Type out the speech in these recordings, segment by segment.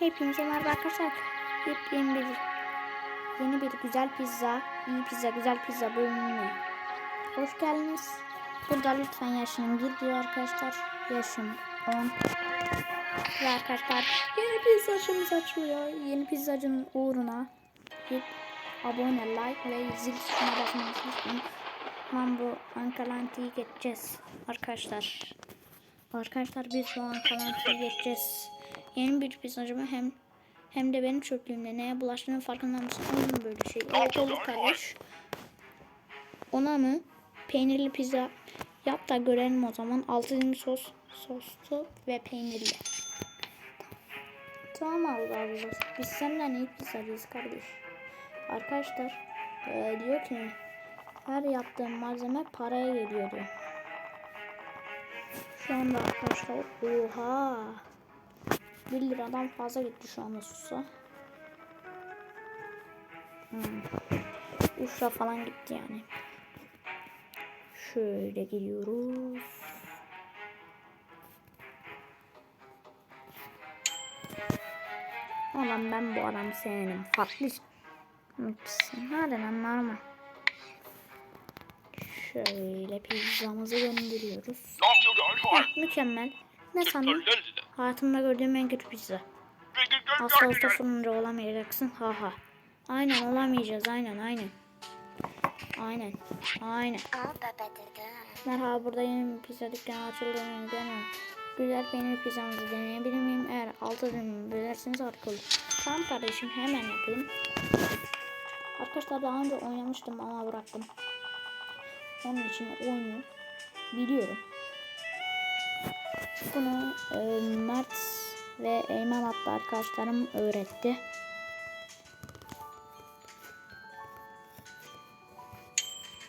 Hepinize merhaba arkadaşlar. Yepyeni bir yeni bir güzel pizza, iyi pizza, güzel pizza bölümüne hoş geldiniz. Burada lütfen yaşım gir diyor arkadaşlar. Yaşım 10. Ve arkadaşlar yeni pizzacımız açıyor. Yeni pizzacının uğruna bir abone, like ve zil tuşuna basmayı unutmayın. Lan bu Ankalanti'yi geçeceğiz arkadaşlar. Arkadaşlar biz şu an Ankalanti'yi geçeceğiz. Yeni bir pizzacımı hem hem de benim çöplüğümde neye bulaştığının farkında mısın? Olur mu böyle şey? Evet olur kardeş. Ona mı? Peynirli pizza yap da görelim o zaman. Altı dilim sos, soslu ve peynirli. Tamam abi. Biz senden iyi pizzacıyız kardeş. Arkadaşlar eee, diyor ki her yaptığım malzeme paraya geliyor diyor. Şu anda arkadaşlar oha 1 liradan fazla gitti şu an susa. Hmm. 3 falan gitti yani. Şöyle gidiyoruz. Ulan ben bu adamı sevmedim. Farklı. Nereden anlarım? Şöyle pizzamızı gönderiyoruz. Heh, mükemmel. Ne sandın? Hayatımda gördüğüm en kötü pizza. Asla usta sonunca olamayacaksın. Ha ha. Aynen olamayacağız. Aynen aynen. Aynen. Aynen. Merhaba burada yeni bir pizza dükkanı açıldığını deniyorum. Güzel peynir pizzamızı deneyebilir miyim? Eğer altı dönümü bölerseniz harika olur. Tamam kardeşim hemen yapayım. Arkadaşlar daha önce oynamıştım ama bıraktım. Onun için oyunu biliyorum. Bunu e, Mert ve Eymen adlı arkadaşlarım öğretti.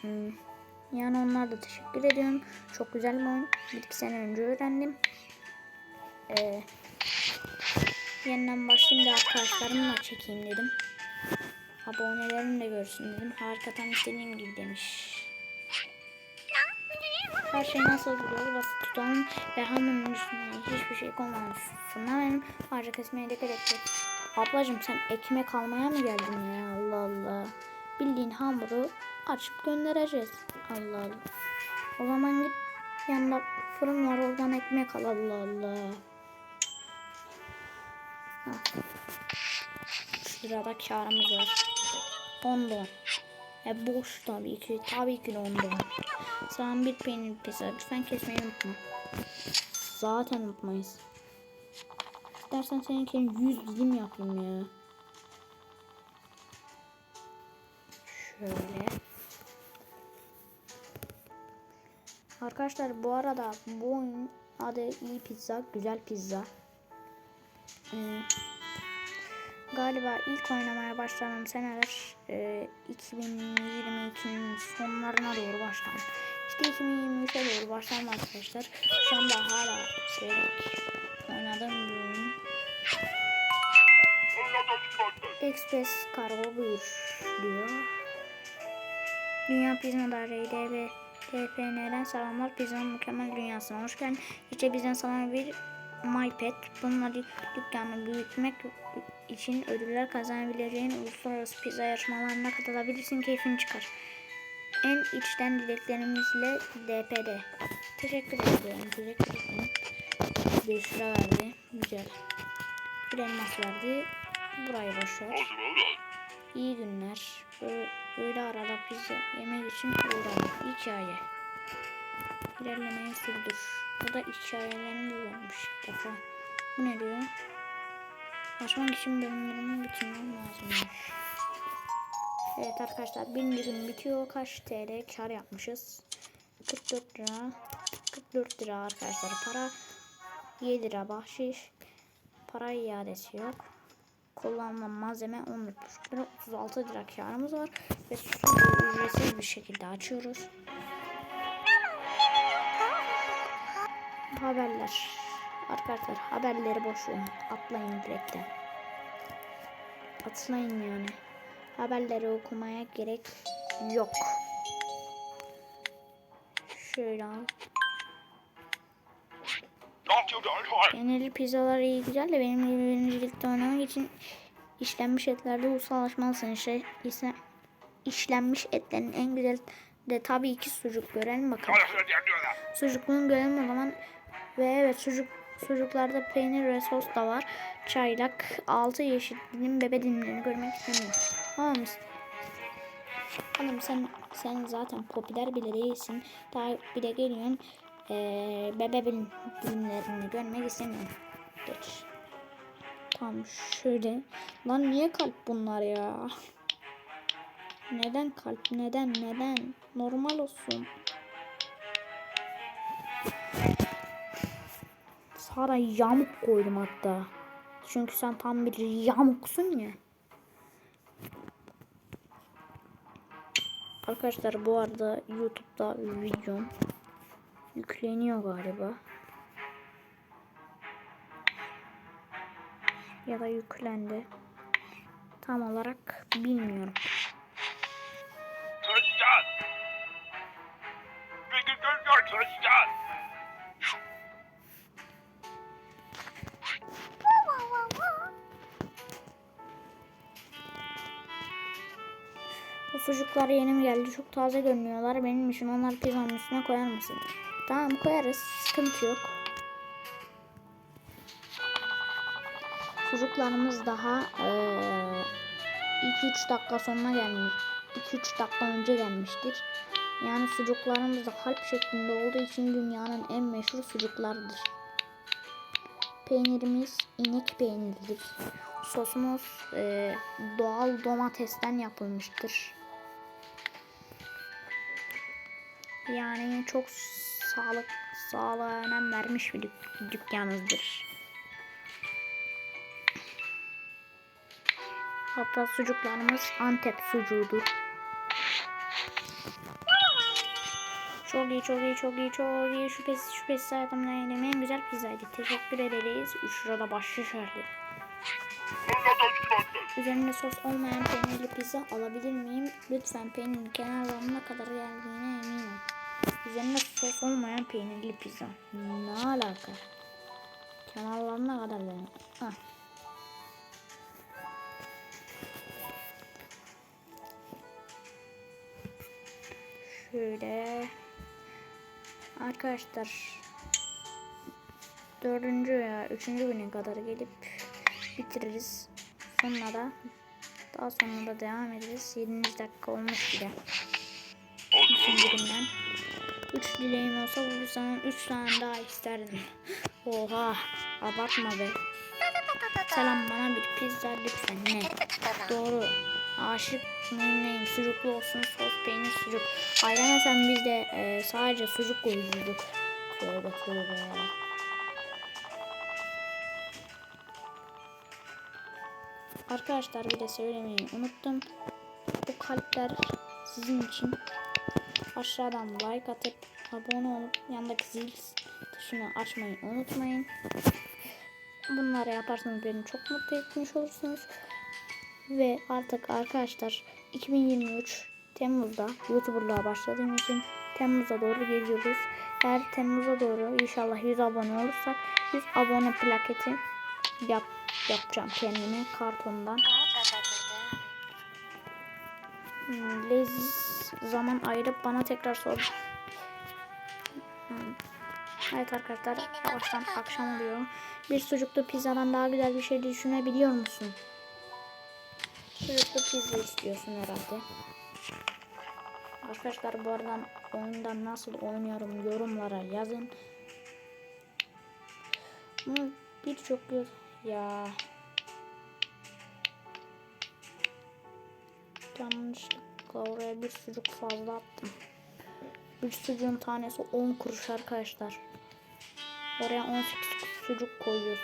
Hmm. Yani onlar da teşekkür ediyorum. Çok güzel bir oyun. Bir iki sene önce öğrendim. Ee, yeniden başlayayım da arkadaşlarımla çekeyim dedim. Abonelerim de görsün dedim. Harika tam istediğim gibi demiş. Her şey nasıl duruyor? Basit tutalım ve hamurun üstüne hiçbir şey konmamasına benim harca kesmeye dikkat edecek. Ablacım sen ekmek almaya mı geldin ya? Allah Allah. Bildiğin hamuru açıp göndereceğiz. Allah Allah. O zaman git yanında fırın var oradan ekmek al Allah Allah. Ha. 3 lirada karımız var. 10 don. E boş tabii ki. Tabii ki de 10 don. Sana bir peynir pizza. Lütfen kesmeyi unutma. Zaten unutmayız. İstersen seninkini 100 dilim yapayım ya. Şöyle. Arkadaşlar bu arada bu oyun adı iyi pizza, güzel pizza. Ee, galiba ilk oynamaya başladığım seneler e, 2022'nin sonlarına doğru başladım. İşte 2023'e doğru başladım arkadaşlar. Şu anda hala severek oynadığım bir oyun. Express kargo buyur diyor. Dünya Pizza'da RDB TPN'den selamlar. Pizza'nın mükemmel dünyasına hoş geldin. İşte bizden sana bir MyPet. Bununla dük- dükkanı büyütmek için ödüller kazanabileceğin uluslararası pizza yarışmalarına katılabilirsin. Keyfin çıkar en içten dileklerimizle DPD. Teşekkür ediyorum. Teşekkür ederim. 5 verdi. Güzel. Bir verdi. Burayı boşver. İyi günler. Böyle, arada bizi yemek için uğradık. Hikaye. İlerlemeyi sürdür. Bu da hikayelerimiz olmuş. Defa. Bu ne diyor? Açmak için bölümlerimi bitirmem lazımmış. Evet arkadaşlar birinci bitiyor. Kaç TL kar yapmışız? 44 lira. 44 lira arkadaşlar para. 7 lira bahşiş. Para iadesi yok. Kullanılan malzeme 14,5 lira 36 lira karımız var ve suyu ücretsiz bir şekilde açıyoruz. Haberler. Arkadaşlar haberleri boş verin. Atlayın direkten. Atlayın yani haberleri okumaya gerek yok. Şöyle al. Yenili pizzalar iyi güzel de benim gibi birincilikte oynamak için işlenmiş etlerde ustalaşmalısın. Şey, işte, işte, işlenmiş etlerin en güzel de tabii ki sucuk görelim bakalım. Sucukluğunu görelim o zaman. Ve evet sucuk sucuklarda peynir ve sos da var. Çaylak altı yeşil dilim bebe dilimlerini görmek istemiyorum. Tamam? Oğlum sen sen zaten popüler bile değilsin. Daha bir de geliyorsun. Ee, bebe bilim- dilimlerini görmek istemiyorum. Geç. Tamam şöyle. Lan niye kalp bunlar ya? Neden kalp? Neden? Neden? Normal olsun. Sana yamuk koydum hatta. Çünkü sen tam bir yamuksun ya. Arkadaşlar bu arada YouTube'da videom yükleniyor galiba. Ya da yüklendi. Tam olarak bilmiyorum. Bu sucuklar yeni mi geldi? Çok taze görünüyorlar. Benim için onlar pizzanın üstüne koyar mısın? Tamam koyarız. Sıkıntı yok. Sucuklarımız daha 2-3 dakika sonra gelmiş. 2-3 dakika önce gelmiştir. Yani sucuklarımız da kalp şeklinde olduğu için dünyanın en meşhur sucuklarıdır. Peynirimiz inek peyniridir. Sosumuz eee, doğal domatesten yapılmıştır. yani çok sağlık sağlığa önem vermiş bir dük dükkanımızdır. Hatta sucuklarımız Antep sucuğudur. Çok iyi, çok iyi, çok iyi, çok iyi. Şüphesiz şüphesiz hayatımda yediğim en güzel pizzaydı. Teşekkür ederiz. 3 lirada başlı şerdi. Üzerinde sos olmayan peynirli pizza alabilir miyim? Lütfen peynirin kenarlarına kadar geldiğine eminim. Üzerine sos olmayan peynirli pizza. Ne alaka? Kenarlarına kadar yani. Ah. Şöyle. Arkadaşlar. Dördüncü veya üçüncü güne kadar gelip bitiririz. Sonra da daha sonra da devam ederiz. 7. dakika olmuş bile. Üçüncü günden. 3 dileğim olsa bu zaman 3 tane daha isterdim. Oha abartma be. Selam bana bir pizza lütfen ne? Doğru. Aşık mıyım neyim? Sucuklu olsun sos peynir sucuk. Ayran sen biz de e, sadece sucuk koyuyorduk. Tövbe tövbe. Arkadaşlar bir de söylemeyi unuttum. Bu kalpler sizin için. Aşağıdan like atıp abone olup yandaki zil tuşunu açmayı unutmayın. Bunları yaparsanız beni çok mutlu etmiş olursunuz. Ve artık arkadaşlar 2023 Temmuz'da YouTuber'lığa başladığım için Temmuz'a doğru geliyoruz. Eğer Temmuz'a doğru inşallah 100 abone olursak 100 abone plaketi yap, yapacağım kendime kartondan. Hmm, zaman ayırıp bana tekrar sor. Hmm. Evet arkadaşlar yavaştan akşam oluyor. Bir sucuklu pizzadan daha güzel bir şey düşünebiliyor musun? Sucuklu pizza istiyorsun herhalde. Arkadaşlar bu arada oyundan nasıl oynuyorum yorumlara yazın. Ama birçok ya yanlışlıkla oraya bir sucuk fazla attım. Bir sucuğun tanesi 10 kuruş arkadaşlar. Oraya 18 sucuk koyuyoruz.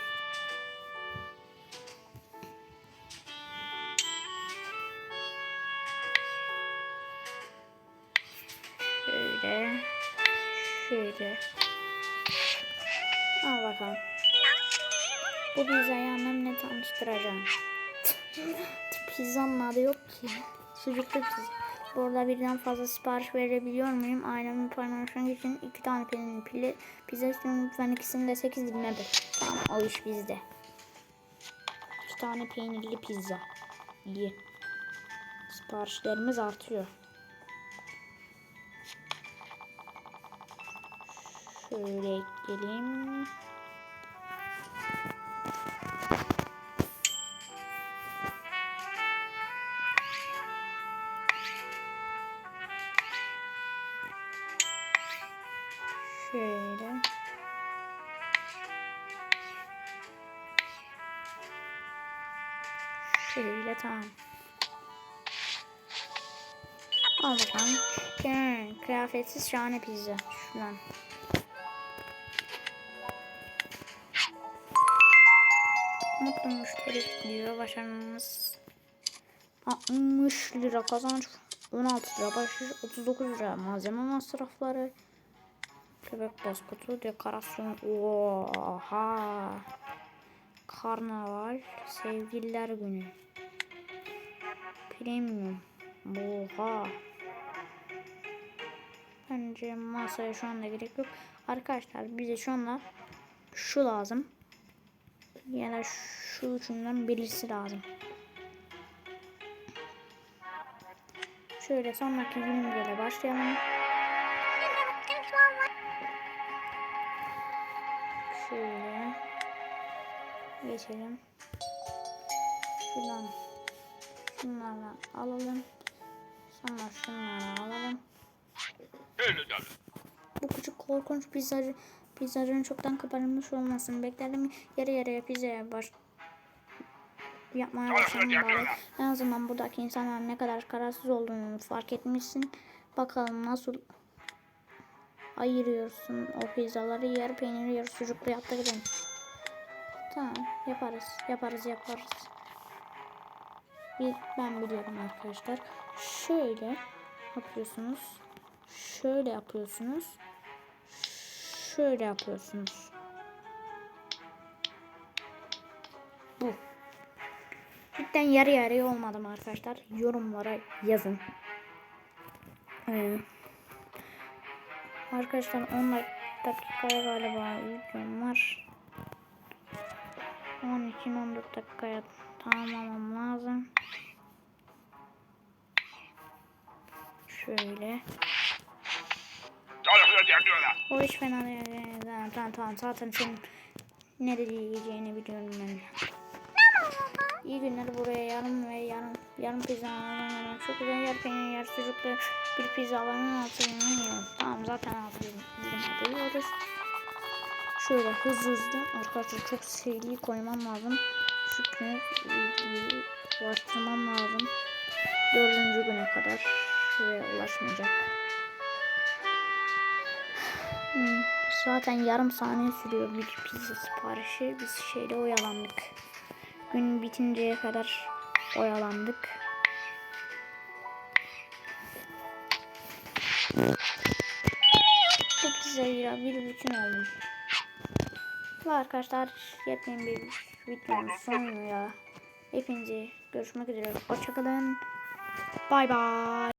Şöyle. Şöyle. Al bakalım. Bu pizzayı annemle tanıştıracağım. Pizzanın adı yok ki. Sucuklu pizza. Burada birden fazla sipariş verebiliyor muyum? Ailemin paylaşmak için iki tane peynirli pili, pizza istiyorum. Lütfen ikisini de 8 dilime böl. Tamam o iş bizde. İki tane peynirli pizza. İyi. Siparişlerimiz artıyor. Şöyle ekleyelim. Tamam. Al bakalım. Hmm, kıyafetsiz şahane pizza. Şuradan. Mutlu müşteri diyor. Başarımız 60 lira kazanç. 16 lira bahşiş. 39 lira malzeme masrafları. Köpek baskıtı, dekorasyon. Oha. Karnaval, sevgililer günü. Premium. Oha. Bence masaya şu anda gerek yok. Arkadaşlar bize şu anda şu lazım. Ya şu üçünden birisi lazım. Şöyle sonraki günümüze başlayalım. Şöyle geçelim. Şuradan şunlarla alalım. Sonra şunları alalım. Bu küçük korkunç pizzacı pizzacının çoktan kabarmış olmasını beklerdim. Yarı yarıya pizzaya baş yapmaya başladım bari. En azından buradaki insanlar ne kadar kararsız olduğunu fark etmişsin. Bakalım nasıl ayırıyorsun o pizzaları yarı peynirli yarı sucuklu yap da gidelim. Tamam yaparız yaparız yaparız. Ben biliyorum arkadaşlar. Şöyle yapıyorsunuz. Şöyle yapıyorsunuz. Şöyle yapıyorsunuz. Bu. Cidden yarı yarıya olmadım arkadaşlar. Yorumlara yazın. Ee, arkadaşlar 10 dakikaya galiba videom var. 12-14 dakikaya tamamlamam lazım. Şöyle. O hiç fena değil. Tamam tamam tamam. Zaten senin ne diyeceğini biliyorum ben. İyi günler buraya yarım ve yarım yarım pizza alalım. Çok güzel yer peynir yer sucuklu bir pizza alalım altı yiyorum. Tamam zaten altı alıyoruz. Şöyle hızlı hızlı arkadaşlar çok seri koymam lazım. Çünkü ilgiyi ulaştırmam lazım. Dördüncü güne kadar şuraya ulaşmayacak. Hmm, Zaten yarım saniye sürüyor bir pizza siparişi. Biz şeyde oyalandık. Gün bitinceye kadar oyalandık. Bu pizzayla bir bütün olmuş. Ve arkadaşlar yepyeni bir videonun sonuyla hepinize görüşmek üzere. Hoşçakalın. Bay bay.